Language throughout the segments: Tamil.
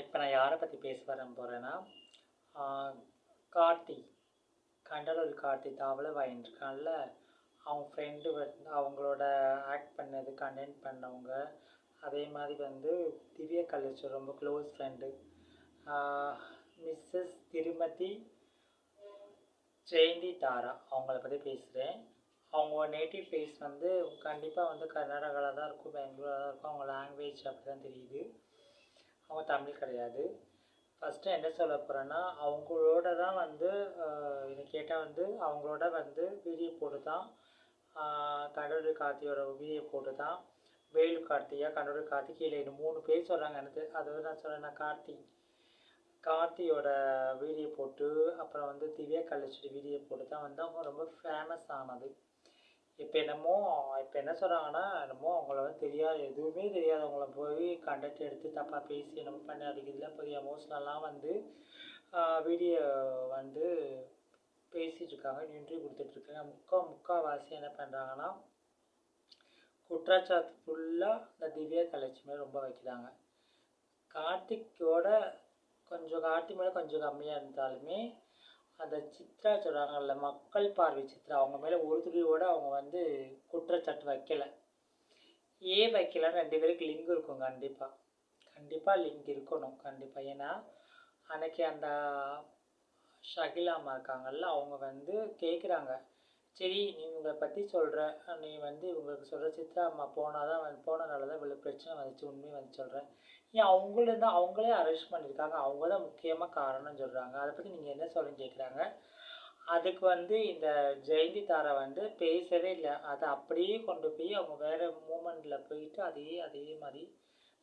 இப்போ நான் யாரை பற்றி பேச வரேன் போகிறேன்னா கார்த்தி கண்டலூர் கார்த்தி தாவல வாங்கிட்டுருக்கான்ல அவங்க ஃப்ரெண்டு வந்து அவங்களோட ஆக்ட் பண்ணது கண்டென்ட் பண்ணவங்க. அதே மாதிரி வந்து திவ்ய கலேச்சர் ரொம்ப க்ளோஸ் ஃப்ரெண்டு மிஸ்ஸஸ் திருமதி ஜெயந்தி தாரா அவங்கள பற்றி பேசுகிறேன் அவங்க நேட்டிவ் பிளேஸ் வந்து கண்டிப்பாக வந்து கர்நாடகாவில் தான் இருக்கும் பெங்களூரில் தான் இருக்கும். அவங்க லாங்குவேஜ் அப்படி தான் தெரியுது. அவங்க தமிழ் கிடையாது. ஃபஸ்ட்டு என்ன சொல்ல போகிறேன்னா அவங்களோட தான் வந்து என்னை கேட்டால் வந்து அவங்களோட வந்து வீடியோ போட்டு தான் கடவுள் கார்த்தியோட வீடியோ போட்டு தான் வேலு கார்த்தியா கடவுள் கார்த்தி கீழே இன்னும் மூணு பேர் சொல்கிறாங்க எனக்கு அதாவது நான் சொல்கிறேன் கார்த்தி கார்த்தியோட வீடியோ போட்டு அப்புறம் வந்து திவ்யா கலைச்சோட வீடியோ போட்டு தான் வந்து அவங்க ரொம்ப ஃபேமஸ் ஆனது. இப்போ என்னமோ இப்போ என்ன சொல்கிறாங்கன்னா என்னமோ அவங்கள வந்து தெரியாது எதுவுமே தெரியாதவங்கள போய் கண்டக்ட் எடுத்து தப்பாக பேசி என்னமோ பண்ணி அதுக்கு இதில் பெரிய எமோஷ்னலாம் வந்து வீடியோ வந்து பேசிகிட்டு இருக்காங்க இன்டர்வியூ கொடுத்துட்ருக்காங்க முக்கால் முக்கால்வாசி என்ன பண்ணுறாங்கன்னா குற்றச்சாட்டு ஃபுல்லாக இந்த திவ்யா கலட்சுமி ரொம்ப வைக்கிறாங்க. கார்த்திக்கோட கொஞ்சம் கார்த்திக் மேலே கொஞ்சம் கம்மியாக இருந்தாலுமே அந்த சித்ரா சொல்கிறாங்கல்ல மக்கள் பார்வை சித்ரா அவங்க மேலே ஒரு துளியோடு அவங்க வந்து குற்றச்சாட்டு வைக்கலை. ஏன் வைக்கலன்னு ரெண்டு பேருக்கு லிங்க் இருக்கும் கண்டிப்பாக கண்டிப்பாக லிங்க் இருக்கணும் கண்டிப்பாக ஏன்னா அன்னைக்கு அந்த ஷகிலாமா இருக்காங்கல்ல அவங்க வந்து கேட்குறாங்க சரி நீ உங்களை பற்றி சொல்கிற நீ வந்து இவங்களுக்கு சொல்கிற சித்தா அம்மா போனால் தான் வந்து தான் இவ்வளோ பிரச்சனை வந்துச்சு உண்மையை வந்து சொல்கிறேன் ஏன் அவங்கள தான் அவங்களே அரெஸ்ட் பண்ணியிருக்காங்க. அவங்க தான் முக்கியமாக காரணம்னு சொல்கிறாங்க அதை பற்றி நீங்கள் என்ன சொல்லுன்னு கேட்குறாங்க அதுக்கு வந்து இந்த ஜெயந்தி தாரை வந்து பேசவே இல்லை. அதை அப்படியே கொண்டு போய் அவங்க வேறு மூமெண்ட்டில் போயிட்டு அதே அதே மாதிரி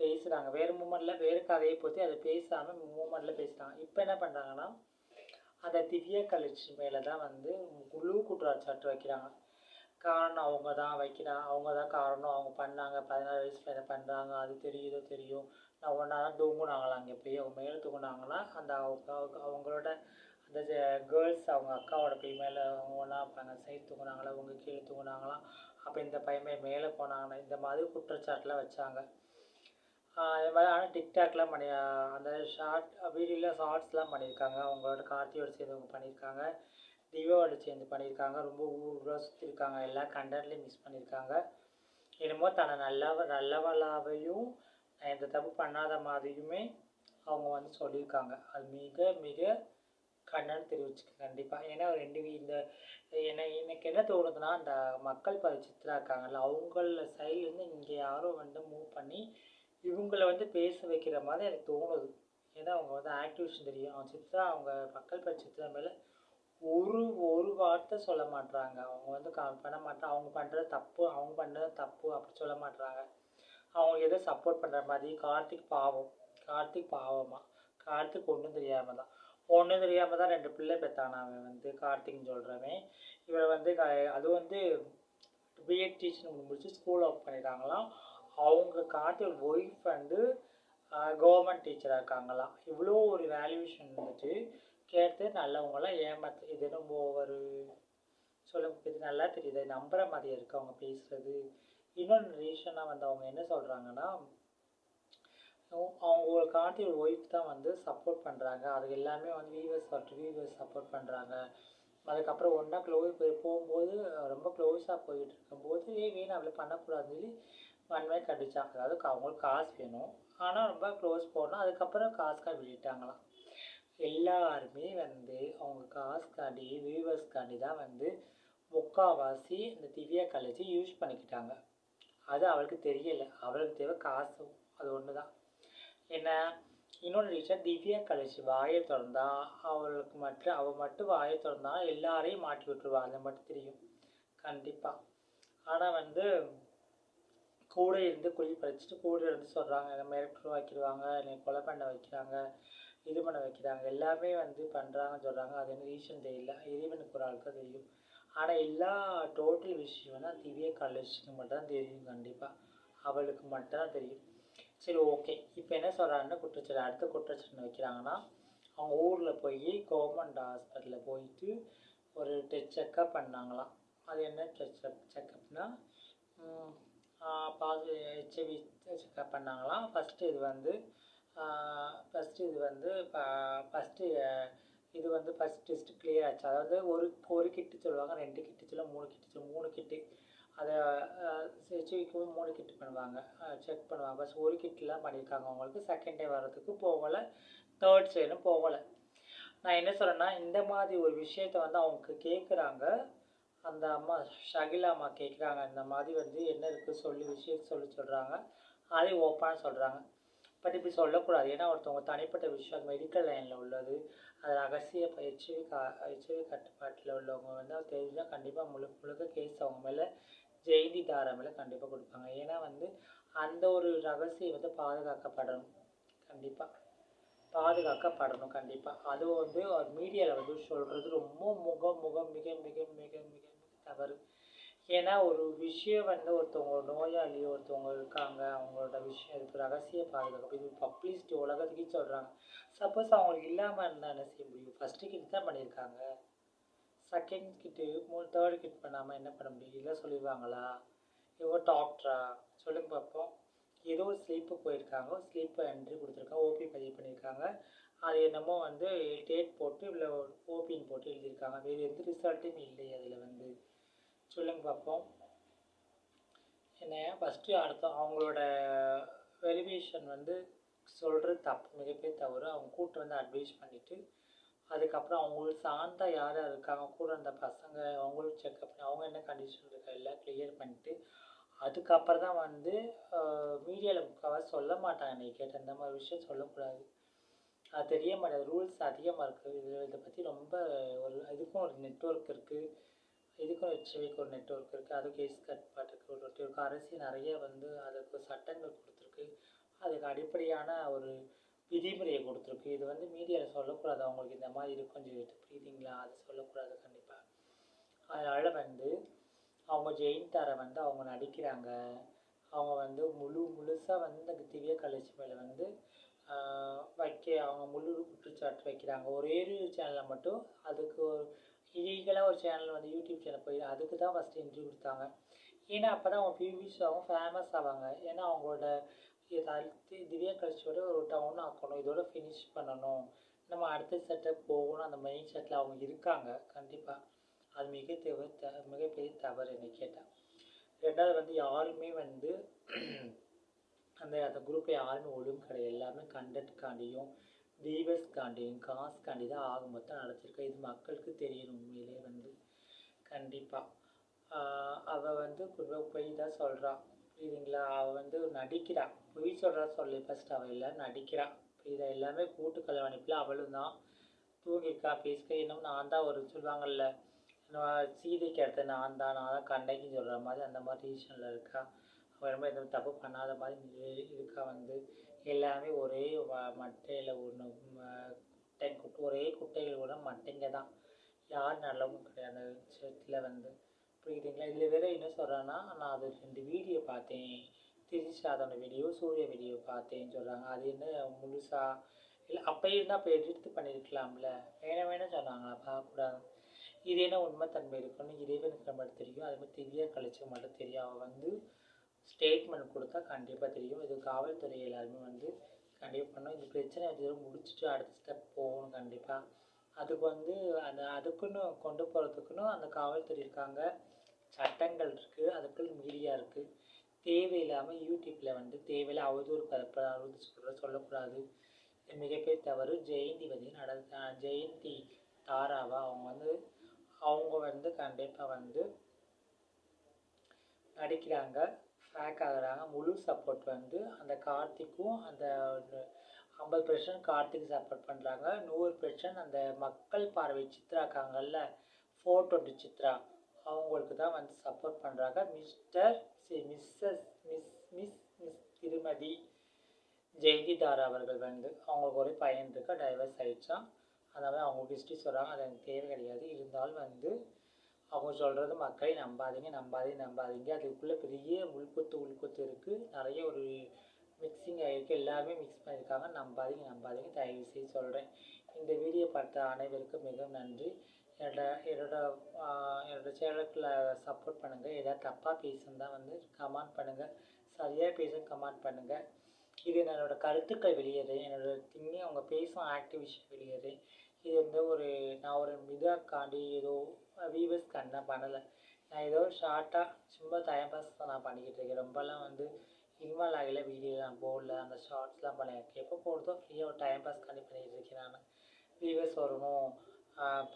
பேசுகிறாங்க வேறு மூமெண்ட்டில் வேறு கதையை பற்றி அதை பேசாமல் மூமெண்ட்டில் பேசுகிறாங்க இப்போ என்ன பண்ணுறாங்கன்னா அந்த திவ்ய கலட்சி மேலே தான் வந்து குழு குற்றச்சாட்டு வைக்கிறாங்க. காரணம் அவங்க தான் வைக்கிறாங்க அவங்க தான் காரணம். அவங்க பண்ணாங்க. பதினாறு வயசில் இதை பண்ணுறாங்க அது தெரியுதோ தெரியும் நான் ஒன்றா தான் தூங்குனாங்களா? அங்கே போய் அவங்க மேலே தூங்குனாங்கன்னா அந்த அவங்க அவங்களோட அந்த கேர்ள்ஸ் அவங்க அக்காவோட போய் மேலே அவங்க ஒன்றா இருப்பாங்க. சைட் தூங்குனாங்களா? அவங்க கீழே தூங்குனாங்களாம் அப்போ இந்த பையன் மேலே போனாங்கன்னா இந்த மாதிரி குற்றச்சாட்டுலாம் வச்சாங்க. இது மாதிரி ஆனால் டிக்டாக்லாம் பண்ணி அந்த ஷார்ட் வீடியோவில் ஷார்ட்ஸ்லாம் பண்ணியிருக்காங்க அவங்களோட கார்த்தியோட சேர்ந்து அவங்க பண்ணியிருக்காங்க திவ்யாவோட சேர்ந்து பண்ணியிருக்காங்க ரொம்ப ஊர் ஊராக சுற்றிருக்காங்க எல்லா கண்டென்ட்லேயும் மிஸ் பண்ணியிருக்காங்க என்னமோ தன்னை நல்லவ நல்லவளாவையும் எந்த தப்பு பண்ணாத மாதிரியுமே அவங்க வந்து சொல்லியிருக்காங்க அது மிக மிக கண்ணன் தெரிவிச்சுக்க கண்டிப்பாக ஏன்னா ரெண்டு இந்த என்ன எனக்கு என்ன தோணுதுன்னா அந்த மக்கள் பல சித்திரா இருக்காங்கல்ல அவங்கள சைட்லேருந்து இங்கே யாரும் வந்து மூவ் பண்ணி இவங்களை வந்து பேச வைக்கிற மாதிரி எனக்கு தோணுது. ஏன்னா அவங்க வந்து ஆக்டிவிஷன் தெரியும். அவன் சித்ரா அவங்க மக்கள் பல சித்ரா மேலே ஒரு ஒரு வார்த்தை சொல்ல மாட்டுறாங்க அவங்க வந்து க பண்ண மாட்டாங்க அவங்க பண்ணுறது தப்பு அவங்க பண்ணுறது தப்பு அப்படி சொல்ல மாட்டுறாங்க அவங்க எதோ சப்போர்ட் பண்ணுற மாதிரி கார்த்திக் பாவம் கார்த்திக் பாவமா? கார்த்திக் ஒன்றும் தெரியாமல் தான். ஒன்றும் தெரியாமல் தான் ரெண்டு பிள்ளை பெற்றான் அவன் வந்து? கார்த்திக்னு சொல்கிறவன் இவன் வந்து க அது வந்து பிஎட் டீச்சர் முடிச்சு ஸ்கூல் ஒர்க் பண்ணிட்டாங்களாம். அவங்க காட்டில் ஒய்ஃப் வந்து கவர்மெண்ட் டீச்சராக இருக்காங்களாம். இவ்வளோ ஒரு வேல்யூஷன் இருந்துச்சு. கேட்டு நல்லவங்களாம் ஏமாத்து இது ரொம்ப ஒரு சொல்ல இது நல்லா தெரியுது. நம்புகிற மாதிரி இருக்குது அவங்க பேசுகிறது இன்னொன்று ரீசனாக வந்து அவங்க என்ன சொல்கிறாங்கன்னா அவங்க காட்டில் ஒய்ஃப் தான் வந்து சப்போர்ட் பண்ணுறாங்க அது எல்லாமே வந்து வீவர்ஸ் வரட்டு வீவர்ஸ் சப்போர்ட் பண்ணுறாங்க அதுக்கப்புறம் ஒன்றா க்ளோஸ் போய் போகும்போது ரொம்ப க்ளோஸாக போயிட்டு இருக்கும்போது ஏன் வீண் அப்படி பண்ணக்கூடாதுன்னு சொல்லி ஒன் வே கட்டிச்சாங்க அதாவது அவங்களுக்கு காசு வேணும். ஆனால் ரொம்ப க்ளோஸ் போடணும் அதுக்கப்புறம் காசுக்காக விட்டுட்டாங்களாம் எல்லாருமே வந்து அவங்க காசுக்காண்டி வியூவர்ஸ்க்காண்டி தான் வந்து முக்கால்வாசி இந்த திவ்யா காலேஜை யூஸ் பண்ணிக்கிட்டாங்க. அது அவளுக்கு தெரியலை. அவளுக்கு தேவை காசு. அது ஒன்று தான் என்ன? இன்னொன்று ரீசன் திவ்யா காலேஜ் வாயை திறந்தா அவளுக்கு மட்டும் அவள் மட்டும் வாயை திறந்தா எல்லாரையும் மாட்டி விட்டுருவா. அது மட்டும் தெரியும். கண்டிப்பாக ஆனால் வந்து கூட இருந்து குழி பறிச்சுட்டு கூட இருந்து சொல்கிறாங்க என்னை மிரட்டு வைக்கிடுவாங்க என்னை கொலை பண்ண வைக்கிறாங்க இது பண்ண வைக்கிறாங்க எல்லாமே வந்து பண்ணுறாங்கன்னு சொல்கிறாங்க அது என்ன ரீசன் தெரியல. இறைவனுக்கு ஒரு ஆளுக்கு தெரியும். ஆனால் எல்லா டோட்டல் விஷயம்னா திவ்ய காலேஜுக்கு மட்டும் தான் தெரியும் கண்டிப்பாக அவளுக்கு மட்டும்தான் தெரியும். சரி ஓகே இப்போ என்ன சொல்கிறாங்கன்னா குற்றச்சாட்டு அடுத்த குற்றச்சாட்டு வைக்கிறாங்கன்னா அவங்க ஊரில் போய் கவர்மெண்ட் ஹாஸ்பிட்டலில் போயிட்டு ஒரு டெஸ்ட் செக்கப் பண்ணாங்களாம். அது என்ன செக்கப் செக்கப்னால் பாசி ஹெச்ஐவி செக்கப் பண்ணாங்களாம். ஃபஸ்ட்டு இது வந்து ஃபஸ்ட்டு இது வந்து ஃபஸ்ட்டு இது வந்து ஃபஸ்ட் டெஸ்ட் கிளியர் ஆச்சு. அதாவது ஒரு ஒரு கிட்டு சொல்லுவாங்க ரெண்டு கிட்டு சொல்ல மூணு கிட்டு சொல்ல மூணு கிட்டு. அதை ஹெச்ஐவிக்கும் மூணு கிட்டு பண்ணுவாங்க. செக் பண்ணுவாங்க. ஃபஸ்ட் ஒரு கிட்லாம் பண்ணியிருக்காங்க அவங்களுக்கு. செகண்ட் டே வர்றதுக்கு போகலை. தேர்ட் டேனும் போகலை. நான் என்ன சொல்கிறேன்னா இந்த மாதிரி ஒரு விஷயத்த வந்து அவங்க கேட்குறாங்க அந்த அம்மா ஷகிலா அம்மா கேட்குறாங்க இந்த மாதிரி வந்து என்ன இருக்குது சொல்லி விஷயம் சொல்லி சொல்கிறாங்க அதையும் ஓப்பனாக சொல்கிறாங்க பட் இப்படி சொல்லக்கூடாது. ஏன்னா ஒருத்தவங்க தனிப்பட்ட விஷயம் மெடிக்கல் லைனில் உள்ளது அது ரகசிய ஹெச்ஐவி கா ஹெச்ஐவி கட்டுப்பாட்டில் உள்ளவங்க வந்து அது தெரிஞ்சால் கண்டிப்பாக முழுக்க முழுக்க கேஸ் அவங்க மேலே ஜெயந்தி தாரா மேலே கண்டிப்பாக கொடுப்பாங்க. ஏன்னா வந்து அந்த ஒரு ரகசியம் வந்து பாதுகாக்கப்படணும் கண்டிப்பாக பாதுகாக்கப்படணும் கண்டிப்பாக அதுவும் வந்து ஒரு மீடியாவில் வந்து சொல்கிறது ரொம்ப முக முக மிக மிக மிக மிக மிக தவறு. ஏன்னா ஒரு விஷயம் வந்து ஒருத்தவங்க நோயாளி ஒருத்தவங்க இருக்காங்க அவங்களோட விஷயம் இதுக்கு ரகசிய பாதுகாப்பு. இது பப்ளிசிட்டி உலகத்துக்கே சொல்கிறாங்க சப்போஸ் அவங்களுக்கு இல்லாமல் இருந்தால் என்ன செய்ய முடியும்? ஃபஸ்ட்டு கிட் தான் பண்ணியிருக்காங்க. செகண்ட் கிட்டு மூணு தேர்ட் கிட் பண்ணாமல் என்ன பண்ண முடியும்? இல்லை சொல்லிடுவாங்களா? இவங்க டாக்டரா சொல்லுங்க பார்ப்போம் ஏதோ ஒரு ஸ்லீப்பு போயிருக்காங்க. ஸ்லீப்பு என்ட்ரி கொடுத்துருக்காங்க. ஓபி பதிவு பண்ணியிருக்காங்க. அது என்னமோ வந்து டேட் போட்டு இல்லை ஓபின்னு போட்டு எழுதியிருக்காங்க. வேறு எந்த ரிசல்ட்டும் இல்லை அதில் வந்து. சொல்லுங்க பார்ப்போம் என்ன ஃபஸ்ட்டு அடுத்த அவங்களோட வெரிவேஷன் வந்து சொல்கிறது தப்பு மிகப்பெரிய தவறு. அவங்க கூட்டு வந்து அட்வைஸ் பண்ணிவிட்டு அதுக்கப்புறம் அவங்களுக்கு சார்ந்தா யார் இருக்காங்க கூட அந்த பசங்க அவங்களும் செக்அப் பண்ணி அவங்க என்ன கண்டிஷன் இருக்கா எல்லாம் கிளியர் பண்ணிட்டு அதுக்கப்புறம் தான் வந்து மீடியாவில் முக்கால்வாசி சொல்ல மாட்டாங்க. நீ கேட்ட இந்த மாதிரி விஷயம் சொல்லக்கூடாது. அது தெரிய மாட்டேது ரூல்ஸ் அதிகமாக இருக்குது இதில் இதை பற்றி ரொம்ப ஒரு இதுக்கும் ஒரு நெட்ஒர்க் இருக்குது இதுக்கும் ஹெச்ஐவிக்கு ஒரு நெட்ஒர்க் இருக்குது அது கேஸ் கட்டுப்பாட்டுக்கு ஒரு நெட்ஒர்க் அரசு நிறைய வந்து அதுக்கு சட்டங்கள் கொடுத்துருக்கு. அதுக்கு அடிப்படையான ஒரு விதிமுறையை கொடுத்துருக்கு. இது வந்து மீடியாவில் சொல்லக்கூடாது. அவங்களுக்கு இந்த மாதிரி இருக்கும்னு சொல்லிட்டு. புரியுதுங்களா? அது சொல்லக்கூடாது கண்டிப்பாக அதனால் வந்து அவங்க ஜெயின்தாரை வந்து அவங்க நடிக்கிறாங்க. அவங்க வந்து முழு முழுசாக வந்து இந்த திவ்ய கலேஜ் மேலே வந்து வைக்க அவங்க முழு குற்றச்சாட்டு வைக்கிறாங்க. ஒரே ஒரு சேனலில் மட்டும் அதுக்கு ஒரு இல்லீகலாக ஒரு சேனல் வந்து யூடியூப் சேனல் போய் அதுக்கு தான் ஃபஸ்ட்டு இன்ட்ரிவ் கொடுத்தாங்க. ஏன்னா அப்போ தான் அவங்க வியூஸ் ஆகும் ஃபேமஸ் ஆவாங்க. ஏன்னா அவங்களோட திவ்யா கல்ச்சரோட ஒரு டவுன் ஆக்கணும். இதோட ஃபினிஷ் பண்ணணும். நம்ம அடுத்த செட்டப் போகணும். அந்த மைண்ட் செட்டில் அவங்க இருக்காங்க. கண்டிப்பாக அது மிக தேவை த மிகப்பெரிய தவறு என்னை கேட்டால் ரெண்டாவது வந்து யாருமே வந்து அந்த அந்த குரூப்பை யாருமே ஒழுங்கு கிடையாது. எல்லாமே கண்டென்ட்காண்டியும் வியூவர்ஸ்காண்டியும் காசுக்காண்டி தான் ஆக மொத்தம் நடத்திருக்கா இது மக்களுக்கு தெரியணும் உண்மையிலே வந்து. கண்டிப்பாக அவள் வந்து பொய் தான் சொல்கிறான் புரியுதுங்களா? அவள் வந்து நடிக்கிறாள் பொய் சொல்கிறா சொல்லி. ஃபஸ்ட் அவள் இல்லை நடிக்கிறாள் புரியுதா எல்லாமே கூட்டு கல்யாணிப்பில் அவளும் தான். தூங்கிக்கா பேசிக்க இன்னும் நான் தான் ஒரு சொல்லுவாங்கல்ல. நான் சீதைக்கு அடுத்து நான் தான் நான் தான் கண்ணைக்குன்னு சொல்கிற மாதிரி அந்த மாதிரி ரீசனில் இருக்கா? அவள் ரொம்ப எதுவும் தப்பு பண்ணாத மாதிரி இருக்கா வந்து? எல்லாமே ஒரே மட்டையில் ஒன்று குட்டை குட்டை ஒரே குட்டைகள் கூட மட்டைங்க தான். யார் நல்லவும் கிடையாது. அந்த வந்து. புரியுதுங்களா? இதில் வேற என்ன சொல்கிறேன்னா நான் அது ரெண்டு வீடியோ பார்த்தேன். திருச்சாதோட வீடியோ சூரிய வீடியோ பார்த்தேன்னு சொல்கிறாங்க அது என்ன முழுசா? இல்லை அப்போ இருந்தால் அப்போ எடுத்து பண்ணியிருக்கலாம்ல வேணாம் வேணும் சொன்னாங்களா? பார்க்கக்கூடாது. இது என்ன உண்மைத்தன்மை இருக்குன்னு இறைவனுக்கு நம்ம தெரியும். அது மாதிரி திவ்யா கழிச்சு மட்டும் தெரியும். அவள் வந்து ஸ்டேட்மெண்ட் கொடுத்தா கண்டிப்பாக தெரியும். இது காவல்துறை எல்லாருமே வந்து கண்டிப்பாக பண்ணோம் இந்த பிரச்சனை வந்து முடிச்சுட்டு அடுத்த ஸ்டெப் போகணும் கண்டிப்பாக அதுக்கு வந்து அந்த அதுக்குன்னு கொண்டு போகிறதுக்குன்னு அந்த காவல்துறை இருக்காங்க. சட்டங்கள் இருக்குது அதுக்குள்ள மீடியா இருக்குது தேவையில்லாமல் யூடியூப்பில் வந்து தேவையில்லை. அவதூறு பரப்ப அவதூறு சொல்கிற சொல்லக்கூடாது. மிகப்பெரிய தவறு. ஜெயந்தி வந்து நட ஜெயந்தி தாராவா அவங்க வந்து அவங்க வந்து கண்டிப்பாக வந்து நடிக்கிறாங்க. ஃபேக் ஆகுறாங்க. முழு சப்போர்ட் வந்து அந்த கார்த்திக்கும் அந்த ஐம்பது பெர்சன்ட் கார்த்திக் சப்போர்ட் பண்ணுறாங்க நூறு பெர்சன்ட் அந்த மக்கள் பார்வை சித்ரா இருக்காங்கல்ல ஃபோர் டுவெண்ட்டி சித்ரா அவங்களுக்கு தான் வந்து சப்போர்ட் பண்ணுறாங்க Mr C Mrs miss miss miss திருமதி ஜெயதிதாரா அவர்கள் வந்து அவங்களுக்கு ஒரு பையன் இருக்க டைவர்ஸ் ஆகிடுச்சான் அதாவது அவங்க ஹிஸ்ட்ரி சொல்கிறாங்க அது எனக்கு தேவை கிடையாது. இருந்தாலும் வந்து அவங்க சொல்கிறது மக்களை நம்பாதீங்க நம்பாதீங்க நம்பாதீங்க. அதுக்குள்ளே பெரிய உள்குத்து உள்குத்து இருக்குது நிறைய ஒரு மிக்சிங் ஆகிருக்கு எல்லாமே மிக்ஸ் பண்ணியிருக்காங்க. நம்பாதீங்க நம்பாதீங்க. தயவு செய்து சொல்கிறேன் இந்த வீடியோ பார்த்த அனைவருக்கும் மிகவும் நன்றி. என்னோட என்னோட என்னோட சேனலுக்குள்ள சப்போர்ட் பண்ணுங்கள் ஏதாவது தப்பாக பேசுனா வந்து கமெண்ட் பண்ணுங்கள் சரியாக பேச கமெண்ட் பண்ணுங்கள் இது என்னோடய கருத்துக்கள் வெளியேறேன். என்னோடய திங்கி அவங்க பேசும் ஆக்டிவிஷன் வெளியேறேன். இது வந்து ஒரு நான் ஒரு மிதாக்காண்டி ஏதோ வீவர்ஸ் கண்ணா பண்ணலை. நான் ஏதோ ஷார்ட்டாக சும்மா டைம் பாஸ் தான் நான் பண்ணிக்கிட்டு இருக்கேன். ரொம்பலாம் வந்து இன்வால்வ் ஆகல வீடியோ நான் போடல. அந்த ஷார்ட்ஸ்லாம் பண்ணியிருக்கேன் எப்போ போடுறதோ ஃப்ரீயாக ஒரு டைம் பாஸ் பண்ணி பண்ணிகிட்டு இருக்கேன் நான். வியூவர்ஸ் வரணும்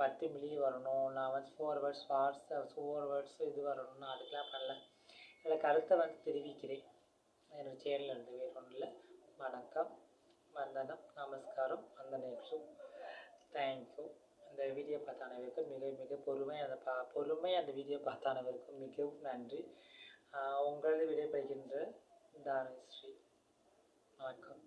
பத்து மில்லி வரணும். நான் வந்து four words what's four words இது வரணும் நான் அதுக்கெலாம் பண்ணல. என்னோட கருத்தை வந்து தெரிவிக்கிறேன். என்னோடய சேனல் இருந்து வேறு ஒன்றும் இல்லை வணக்கம். வந்தனம். நமஸ்காரம். வந்த நேற்று தேங்க்யூ அந்த வீடியோ பார்த்த அனைவருக்கும் மிக மிக பொறுமை. அந்த பா பொறுமை அந்த வீடியோ பார்த்த அனைவருக்கும் மிகவும் நன்றி. உங்களது விடைபெறுகின்ற தானஸ்ரீ வணக்கம்.